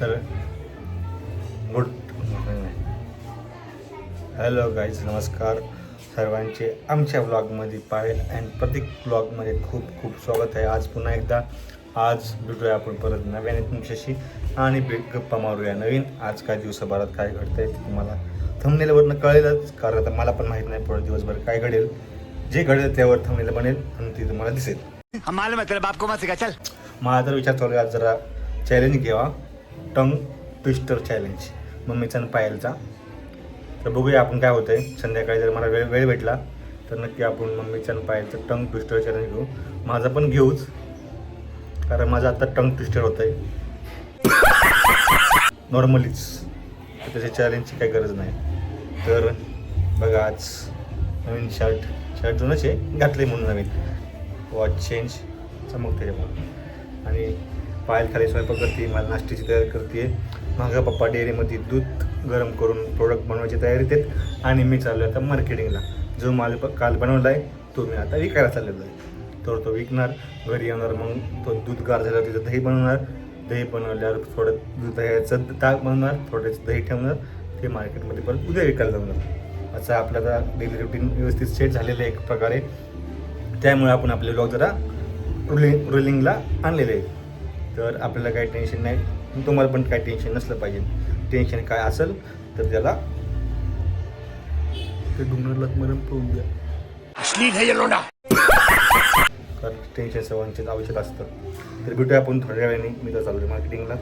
तर good hello guys नमस्कार. सर्वांचे आमच्या ब्लॉगमध्ये पायल अँड प्रत्येक ब्लॉगमध्ये खूप खूप स्वागत आहे. आज पुन्हा एकदा आज भेटूया आपण परत नव्याने तुमच्याशी आणि भेट गप्पा मारूया. नवीन आज काय दिवसाभरात काय घडतंय ते तुम्हाला थंबनेलवरनं कळेलच कारण आता मला पण माहीत नाही पुढे दिवसभर काय घडेल. जे घडेल त्यावर थंबनेल बनेल आणि ती तुम्हाला दिसेल. माझा तर विचार चालू आहे आज जरा चॅलेंज घ्यावा. टंग ट्विस्टर चॅलेंज मम्मीचा आणि पायलचा. तर बघूया आपण काय होतंय. संध्याकाळी जर मला वेळ वेळ भेटला तर नक्की आपण मम्मीचा आणि पायलचं टंग ट्विस्टर चॅलेंज घेऊ. माझा पण घेऊच. कारण माझं आता टंग ट्विस्टर होत आहे नॉर्मलीच त्याच्या चॅलेंजची काही गरज नाही. तर बघा आज नवीन शर्ट शर्ट जुनच आहे. घातले म्हणून नवीन. वॉच चेंज चमक त्याच्यामुळे आणि पायल खाली स्वयंपाक करते मला नाश्त्याची तयारी करते. मागं पप्पा डेअरीमध्ये दूध गरम करून प्रोडक्ट बनवायची तयारी आहेत आणि मी चाललो आता मार्केटिंगला जो माल काल बनवला आहे तो मी आता विकायला चाललेलो आहे. तर तो विकणार घरी येणार मग तो दूध गार झाल्यावर तिथं दही बनवणार. दही बनवल्यावर थोडं दूध दह्याचं ताक बनवणार थोडंसं दही ठेवणार ते मार्केटमध्ये परत उद्या विकायला जाणार. असं आपल्याला डेली रुटीन व्यवस्थित सेट झालेलं आहे एक प्रकारे. त्यामुळे आपण आपले ब्लॉग जरा रुलिंग रुलिंगला आणलेले आहे तर आपल्याला काही टेन्शन नाही. तुम्हाला पण काही टेन्शन नसलं पाहिजे. टेन्शन काय असेल तर त्याला ते डोंगरला मरण पळून द्या. है कारण टेन्शन सर्वांचे आवश्यक असतं. तर भेटूया आपण थोड्या वेळाने. मी तर चालू मार्केटिंगला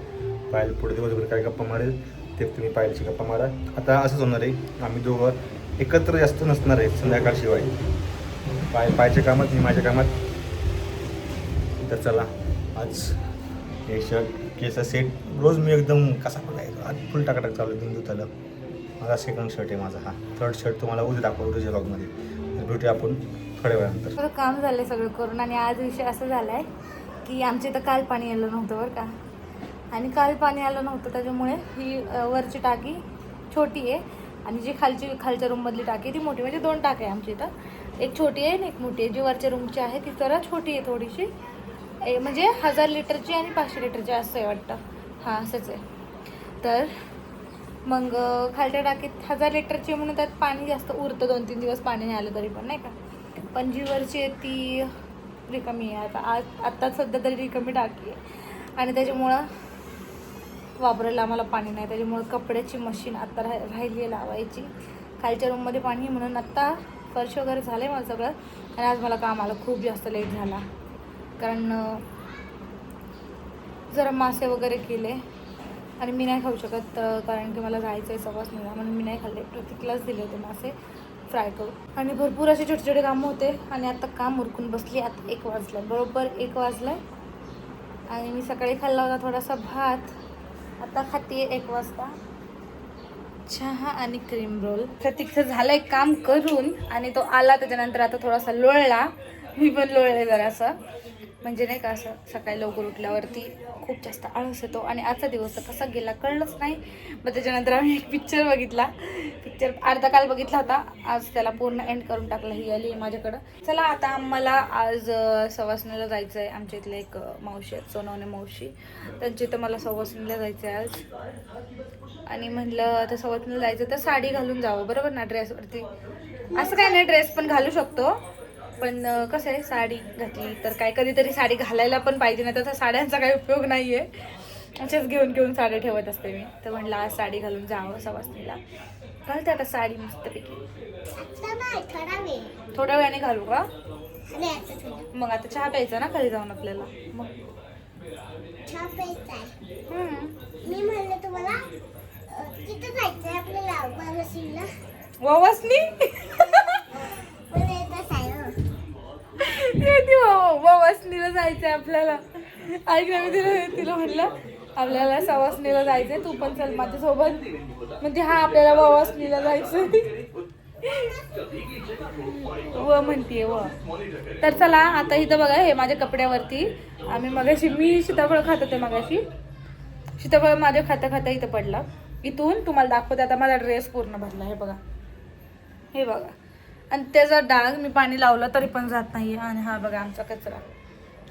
पायल पुढे दिवसभर काय गप्पा मारेल ते तुम्ही पायलची गप्पा मारा. आता असंच होणार आहे. आम्ही दोघं एकत्र जास्त नसणार आहे संध्याकाळशिवाय. पाय पायच्या कामात मी माझ्या कामात. तर चला आज हे शर्ट केसा सेट रोज मी एकदम कसा बघायचो आज फुल टाकाटाक चालू आहे बिंदू माझा सेकंड शर्ट आहे माझा हा. थर्ड शर्ट तुम्हाला उद्या दाखवतो तुझ्या ब्लॉगमध्ये तर भेटूया आपण थोड्या वेळानंतर. सगळं काम झालंय सगळं करून आणि आज विषय असा झालाय की आमच्या इथं काल पाणी आलं नव्हतं बरं का. आणि काल पाणी आलं नव्हतं त्याच्यामुळे ही वरची टाकी छोटी आहे आणि जी खालची खालच्या रूममधली टाकी ती मोठी म्हणजे दोन टाक्या आहे आमच्या इथं. एक छोटी आहे आणि एक मोठी आहे. जी वरच्या रूमची आहे ती जरा छोटी आहे थोडीशी. म्हणजे हजार लिटरची आणि पाचशे लिटरची असं आहे वाटतं. हां असंच आहे. तर मग खालच्या टाकीत हजार लिटरची म्हणून त्यात पाणी जास्त उरतं दोन तीन दिवस पाणी नाही आलं तरी पण नाही का? पण आहे ती रिकामी आहे. आता आज आत्ता सध्या तरी रिकामी टाकी आहे. आणि त्याच्यामुळं वापरायला आम्हाला पाणी नाही. त्याच्यामुळं कपड्याची मशीन आत्ता राह राहिली आहे लावायची. खालच्या रूममध्ये पाणी आहे म्हणून आत्ता फर्श वगैरे झालं आहे मला सगळं. आणि आज मला कामाला खूप जास्त लेट झाला. कारण जरा मासे वगैरे केले आणि मी नाही खाऊ शकत कारण की मला जायचं आहे सवास नाही म्हणून मी नाही खाल्ले. प्रत्येकलाच दिले होते मासे फ्राय करून. आणि भरपूर असे छोटे छोटे कामं होते आणि आता काम उरकून बसली आता एक वाजलं बरोबर एक वाजलं आणि मी सकाळी खाल्ला होता थोडासा भात. आता खाते एक वाजता. चहा आणि क्रीम रोल. तर झालं एक काम करून आणि तो आला त्याच्यानंतर आता थोडासा लोळला. मी पण लोळले जरासं. म्हणजे नाही का असं सकाळी लवकर उठल्यावरती खूप जास्त आळस येतो आणि आजचा दिवस तर कसा गेला कळलंच नाही. मग त्याच्यानंतर आम्ही एक पिक्चर बघितला. पिक्चर अर्धा काल बघितला होता. आज त्याला पूर्ण एंड करून टाकलं. ही आली माझ्याकडं. चला आता आम्हाला आज सवासणीला जायचं आहे आमच्या इथले एक मावशी आहेत सोनवणे मावशी. त्यांच्या इथं मला सवासणीला जायचं आहे आज. आणि म्हणलं आता सवासणीला जायचं तर साडी घालून जावं. बरोबर ना? ड्रेसवरती असं काय नाही ड्रेस पण घालू शकतो. पण कसं आहे साडी घातली तर काय कधीतरी साडी घालायला पण पाहिजे नाही तसा साड्यांचा काही उपयोग नाही आहे अशाच घेऊन घेऊन साड्या ठेवत असते मी. तर म्हणलं आज साडी घालून जावं सवासणीला घालते आता साडी मस्तपैकी. थोड्या वेळाने घालू का? मग आता चहा प्यायचा ना खाली जाऊन आपल्याला? मग. मी म्हणलं तुम्हाला तिथं जायचंय आपल्याला बालासीला किती हो, हो, वसनीला जायचंय आपल्याला. ऐक ना मी तिला तिला म्हणलं आपल्याला सवासनीला जायचंय तू पण चल माझ्यासोबत म्हणजे हा आपल्याला वावासनीला जायचं व म्हणतीये व. तर चला आता इथं बघा हे माझ्या कपड्यावरती. आम्ही मगाशी मी सीताफळ खात होते मगाशी. सीताफळ माझ्या खाता खाता इथं पडला. इथून तुम्हाला दाखवते आता माझा ड्रेस पूर्ण भरला हे बघा. हे बघा. आणि त्याचा डाग मी पाणी लावलं तरी पण जात नाहीये. आणि हा बघा आमचा कचरा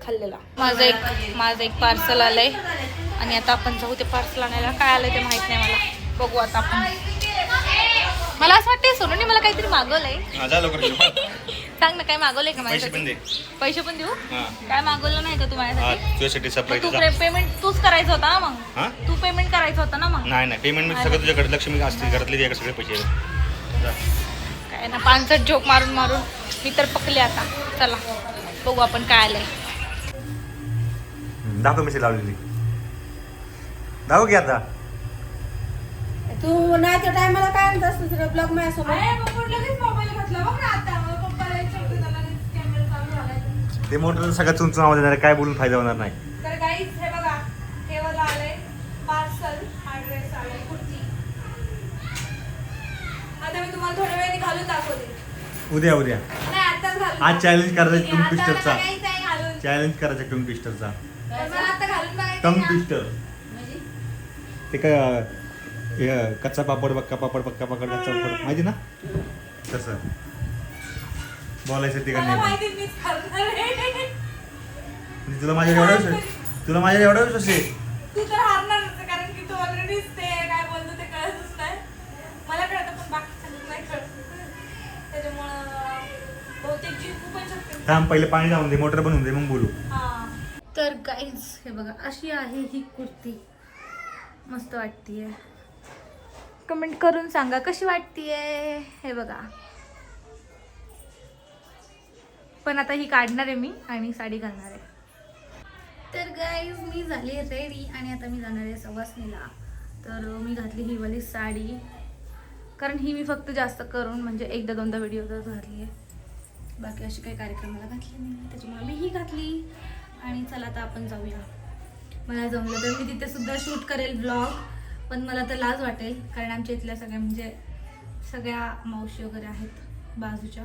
खाल्लेला. माझं एक माझं एक पार्सल आलंय. आणि आता आपण जाऊ ते पार्सल आणायला. काय आलं ते माहीत नाही मला. बघू आता आपण. मला असं वाटतंय सोनूने मला काहीतरी मागवलंय. सांग ना काय मागवलंय का माझ्यासाठी? पैसे पण देऊ? काय मागवलं नाही का तू माझ्यासाठी? तू पेमेंट तूच करायचं होता मग? तू पेमेंट करायचं होतं ना मग? नाही नाही पेमेंट मी सगळं तुझ्याकडे लक्ष्मी असते घरातले सगळे पैसे. काय ना पानसट झोप मारून मारून मी तर पकले आता. चला बघू आपण काय आलंय. दाखव मिशी लावलेली. दाखव की आता. तू नाही त्या टायमाला काय म्हणत दुसरं ब्लॉग माझ्यासोबत. ते मोटर सगळ्यात चुंचून आवाज येणार आहे, काय बोलून फायदा होणार नाही तर गाईज हे बघा हे वाला आलंय पार्सल हा ड्रेस आलाय कुर्ती आता मी तुम्हाला थोड्या वेळाने घालून दाखवते. उद्या उद्या. नाही आताच घालून. आज challenge करायचं टंग आता घालून. चॅलेंज करायचं टंग ट्विस्टरचा तर मला आता घालून बघायचं टंग आहे ना. ट्विस्टर ते हे, अं, कच्चा पापड बक्का पापड बक्का पापड कच्चा पापड. माहिती ना? तसं. बोलायचं ते का मला नाही? माहिती मीच करणार आहे. म्हणजे तुला माझ्या एवढा विश्वास तुला माझ्या एवढा विश्वास आहे? तू तर हारणारच आहे, कारण की तू ऑलरेडीच ते काय बोलतो ते कळतच नाही मला कळतं पण बाकीच्या नाही कळत त्याच्यामुळं बहुतेक जिंकू पण शकते थांब पहिले पाणी जाऊन दे मोटर बनवून दे मग बोलू. तर गाईज हे बघा अशी आहे ही कुर्ती. मस्त वाटतीये. कमेंट करून सांगा कशी वाटतीये? हे बघा. पण आता ही काढणार आहे मी आणि साडी घालणार आहे. तर गाईज मी झाली रेडी आणि आता मी जाणार आहे सवासणीला. तर मी घातली ही वाली साडी. कारण ही मी फक्त जास्त करून म्हणजे एकदा दोनदा व्हिडिओतच घातली आहे बाकी अशी काही कार्यक्रमाला घातली नाही त्याच्यामुळे मी ही घातली. आणि चला आता आपण जाऊया. मला जमलं तर मी तिथे सुद्धा शूट करेल ब्लॉग पण मला तर लाज वाटेल कारण आमच्या इथल्या सगळ्या म्हणजे सगळ्या मावशी वगैरे आहेत बाजूच्या.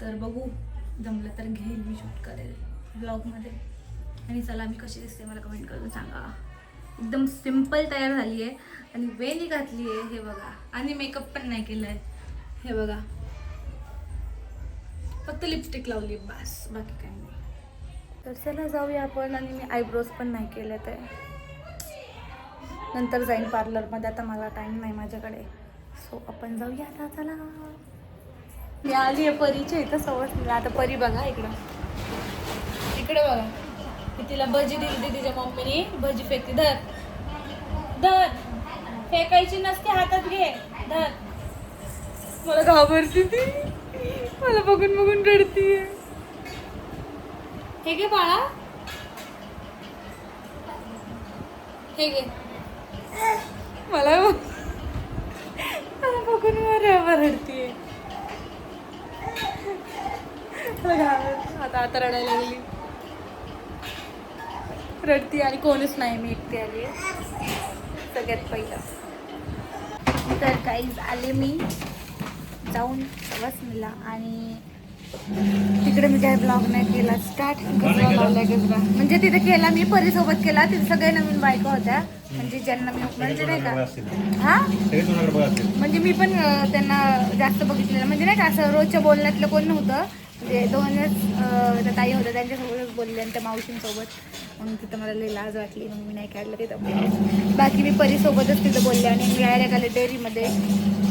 तर बघू जमलं तर घेईल मी शूट करेल ब्लॉगमध्ये आणि चला मी कशी दिसते मला कमेंट करून सांगा. एकदम सिंपल तयार झाली आहे आणि वेली घातली आहे हे बघा. आणि मेकअप पण नाही केलं आहे हे बघा. फक्त लिपस्टिक लावली बस. बाकी काही नाही. तर चला जाऊया आपण. आणि मी आयब्रोज पण नाही केले ते नंतर जाईन पार्लरमध्ये आता मला टाईम नाही माझ्याकडे. सो आपण जाऊया आता. चला. मी आली आहे परीच्या इथं सवस आता परी बघा इकडं. इकडे बघा. मी तिला भजी दिली तिच्या मम्मीने. भजी फेकते. धर. धर. फेकायची नसते हातात घे. धर. मला घाबरती ती. मला बघून बघून रडतीये. हे घे बाळा. हे घे. मला मला बघून रडतीये. आता आता रडायला लागली. रडती आणि कोणीच नाही मी एकटी आली सगळ्यात पहिलं. तर काहीच आले मी. जाऊन वसनीला आणि तिकडे मी काय ब्लॉग नाही केला स्टार्ट गजरा लावलाय गजरा म्हणजे तिथे केला मी परीसोबत केला तिथे सगळे नवीन बायका होत्या. म्हणजे ज्यांना मी म्हणजे नाही का हा? म्हणजे मी पण त्यांना जास्त बघितलेलं. म्हणजे नाही का असं रोजच्या बोलण्यातलं कोण नव्हतं. म्हणजे दोनच त्या ताई होत्या त्यांच्यासोबतच बोलले आणि त्या मावशींसोबत. म्हणून तिथं मला लई लाज वाटली. मग मी नाही काढलं तिथं. बाकी मी परीसोबतच तिथं बोलले आणि मी डायरेक्ट आले डेअरीमध्ये.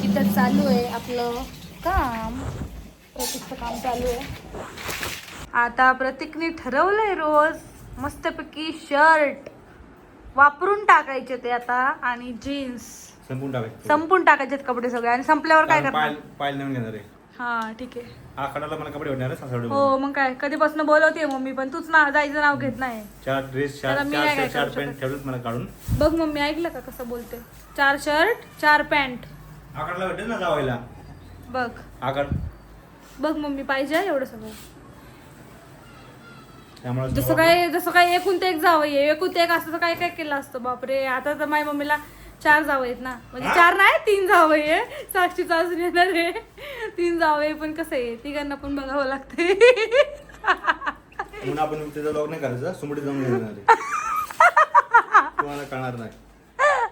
तिथं चालू आहे आपलं काम. प्रतीकचं काम चालू आहे. आता प्रतीकने ठरवलंय रोज मस्तपैकी शर्ट. वापरून टाकायचे ते आता आणि जीन्स संपून टाकायचं. संपून टाकायचे कपडे सगळे आणि संपल्यावर काय कारण करणार? पायल पायल नवीन घेणार आहे. हा ठीक आहे. आखाडाला मला कपडे होणार हो मग काय? कधीपासून बोलवते मम्मी पण तूच ना जायचं नाव घेत नाही. चार ड्रेस चार शर्ट पॅन्ट मला काढून. बघ मम्मी ऐकलं का कसं बोलते? चार शर्ट चार पॅन्ट आखाडला भेटेल ना जावायला. बघ. आखाड बघ मम्मी पाहिजे एवढं सगळं. त्यामुळे जसं काय जसं काय एकूण ते एक जावं आहे. एकूण ते एक असं तर काय काय केलं असतं? बापरे. आता तर माझ्या मम्मीला चार जावं आहेत ना. म्हणजे चार नाही तीन जावं आहे. साक्षीचा अजून येणार आहे. तीन जावं आहे पण कसं आहे? तिघांना पण बघावं लागते म्हणून आपण त्याचा लॉग नाही करायचा. सुमडी जाऊन घेणार आहे. तुम्हाला कळणार नाही.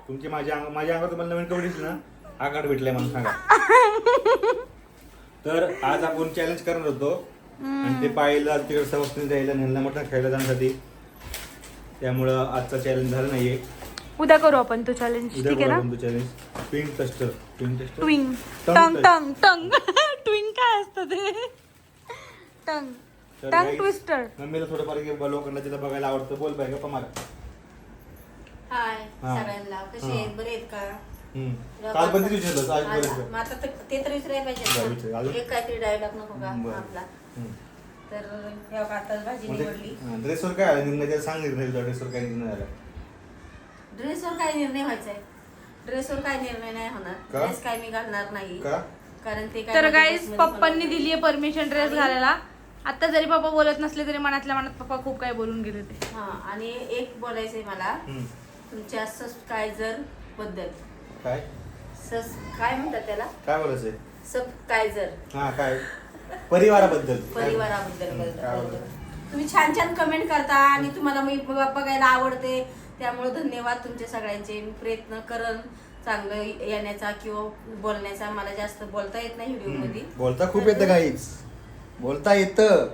तुमची माझ्या अंग माझ्या अंगावर तुम्हाला नवीन कपडे दिसले ना. आकाड भेटलाय मला सांगा. तर आज आपण चॅलेंज करणार होतो. आणि ते पाहिलं तिकडे सवस्तीने जायला नेला मोठा खेळायला जाण्यासाठी. त्यामुळं आजचा चॅलेंज झाला नाहीये. उद्या करू आपण तो चॅलेंज उद्या ठीक आहे ना? करू challenge pink tester pink tester ट्विंग tongue tongue tongue. Tongue ट्विंग काय असतं ते? टंग. तर टंग guys, ट्विस्टर मम्मीला थोडंफार की लोकांना तिला बघायला आवडतं. बोल बाय गप्पा मार. हाय हा. सगळ्यांना. कसे हा. आहेत? बरे आहेत का? हम्म. काल पण तिथे विचारलं आज मग आता ते- ते तर विसरायला बरं, पाहिजे विचार. ना. अजून? एक काहीतरी डायलॉग नको का बरं. आपला हम्म. तर हे बघा, आता भाजी निवडली म्हणजे ड्रेसवर काय आलं निर्णय त्याला सांग निर्णय तुझा ड्रेसवर काय निर्णय आला ड्रेसवर काय निर्णय व्हायचा आहे ड्रेसवर काय निर्णय नाही का? होणार ड्रेस काय मी घालणार नाही का कारण ते काय तर माझ्या गाईज dressमध्ये पप्पांनी पण- दिली आहे परमिशन ड्रेस घालायला आता जरी पप्पा बोलत नसले तरी मनातल्या मनात पप्पा खूप काही बोलून गेले ते हा आणि एक बोलायचंय मला हम्म. तुमच्या सबस्क्रायझरबद्दल काय? सस काय म्हणतात त्याला? काय बोलायचंय सबस्क्रायझर. हा काय? परिवाराबद्दल. परिवाराबद्दल काय? तुम्ही छान छान कमेंट करता आणि तुम्हाला मी ब- बघायला आवडते. त्यामुळे धन्यवाद तुमचे सगळ्यांचे. मी प्रयत्न करन चांगलं येण्याचा किंवा बोलण्याचा. मला जास्त बोलता येत नाही व्हिडिओमध्ये हम्म. बोलता खूप येतं काहीच. बोलता येतं.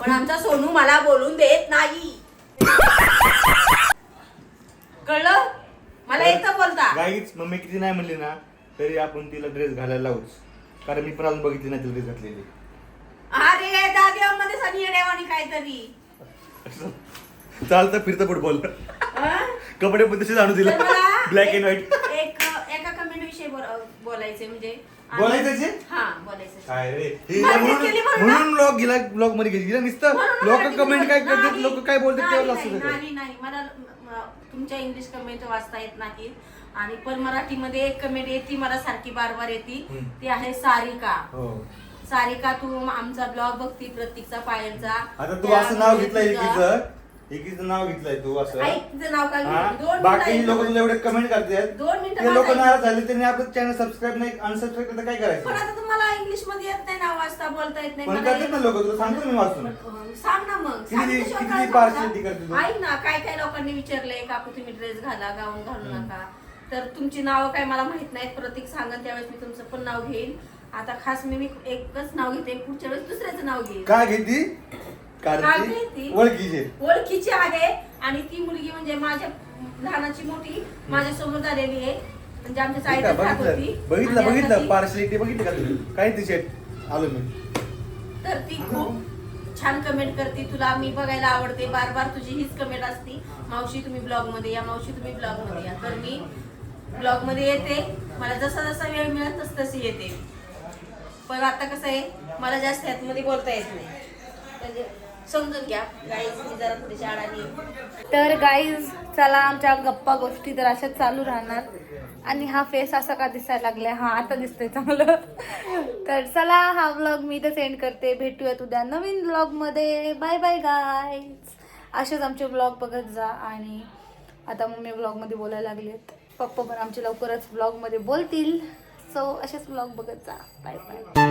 पण आमचा सोनू मला बोलून देत नाही. कळलं? मला येतं बोलता. गाईच मम्मी किती नाही म्हणली ना तरी आपण तिला ड्रेस घालायला लावूच. कारण मी पण अजून बघितली नाही तिला ड्रेस घातलेली. अरे दादेवामध्ये सनी येण्यावानी काहीतरी. चालतं फिरतं फुटबॉल? कपडे पण तसेच आणू दिला तर मला ब्लॅक अँड व्हाईट एक एका कमेंट विषयी बोल- बोलायचे म्हणजे. बोलायचं जे? हा बोलायचं काय रे? हे मला म्हणून केली बरं ना? म्हणून ब्लॉग गेला ब्लॉगमध्ये गेली. नुसतं? म्हणून लोक कमेंट काय करतात? लोक काय बोलतात नाही, त्यावर नाही, लक्ष नाही नाही. मला म- तुमच्या इंग्लिश कमेंट वाचता येत नाही आणि पण मराठीमध्ये एक कमेंट येते मला सारखी बार बार येते. ती आहे सारिका. हो. सारिका तू आमचा ब्लॉग बघती प्रतीकचा पायलचा आता तू असं नाव घेतलंय तुझा- एकीचं नाव घेतलंय तू असं ऐक तुझं नाव काय हा? घेतलं? दोन बाकी लोक. तुला एवढे कमेंट करतात दोन मिनिटं ते लोक माझं. नाराज झाले त्यांनी आपलं चॅनल सबस्क्राईब नाही अनसबस्क्राईब केलं तर काय पण करायचं आता तुम्हाला इंग्लिशमध्ये येत नाही ना वाचता बोलता येत नाही पण मला करतात ना लोकं, तुला सांगतो मी वाचून. पण, सांग ना मग किती- सांगितल्याशिवाय किती सांगता? partiality करते तू? ऐक ना काय काय लोकांनी विचारलंय काकू तुम्ही ड्रेस घाला गाऊन घालू. नका तर तुमची नावं काय मला माहीत नाहीत प्रतीक सांगन त्यावेळेस मी तुमचं पण नाव घेईन आता खास मी मी एकच नाव घेते पुढच्या वेळेस दुसऱ्याचं नाव घेईन काय घेती काढती? ओळखीचे ओळखीची आहे आणि ती मुलगी म्हणजे माझ्या लहानाची मोठी माझ्यासमोर झालेली आहे. म्हणजे आमच्या ठीक आहे, साईडला राहत होती. बघितलं बघितलं. आणि आता बघितलं ती- पार्शलिटी बघितली का तुम्ही काय ती शेट आलो मी. तर ती खूप छान कमेंट करते. तुला मी बघायला आवडते. बार बार तुझी हीच कमेंट असती. मावशी तुम्ही ब्लॉगमध्ये या. मावशी तुम्ही ब्लॉगमध्ये या. तर मी ब्लॉगमध्ये येते. मला जसा जसा वेळ मिळत तस तशी येते. पण आता कसं आहे मला जास्त ह्यातमध्ये बोलता येत नाही. म्हणजे समजून घ्या. गाईज मी जरा थोडीशी अडाणी तर गाईज चला आमच्या गप्पा गोष्टी तर अशाच चालू राहणार. आणि हा फेस असा का दिसायला लागलाय? हा आता दिसतोय चांगलं. तर चला हा व्लॉग मी इथं सेंड करते. भेटूयात उद्या नवीन व्लॉगमध्ये बाय बाय गाईज असेच आमचे ब्लॉग बघत जा. आणि आता मम्मी ब्लॉगमध्ये बोलायला लागलेत पप्पा पण आमचे लवकरच ब्लॉगमध्ये बोलतील. सो असेच ब्लॉग बघत जा. Bye bye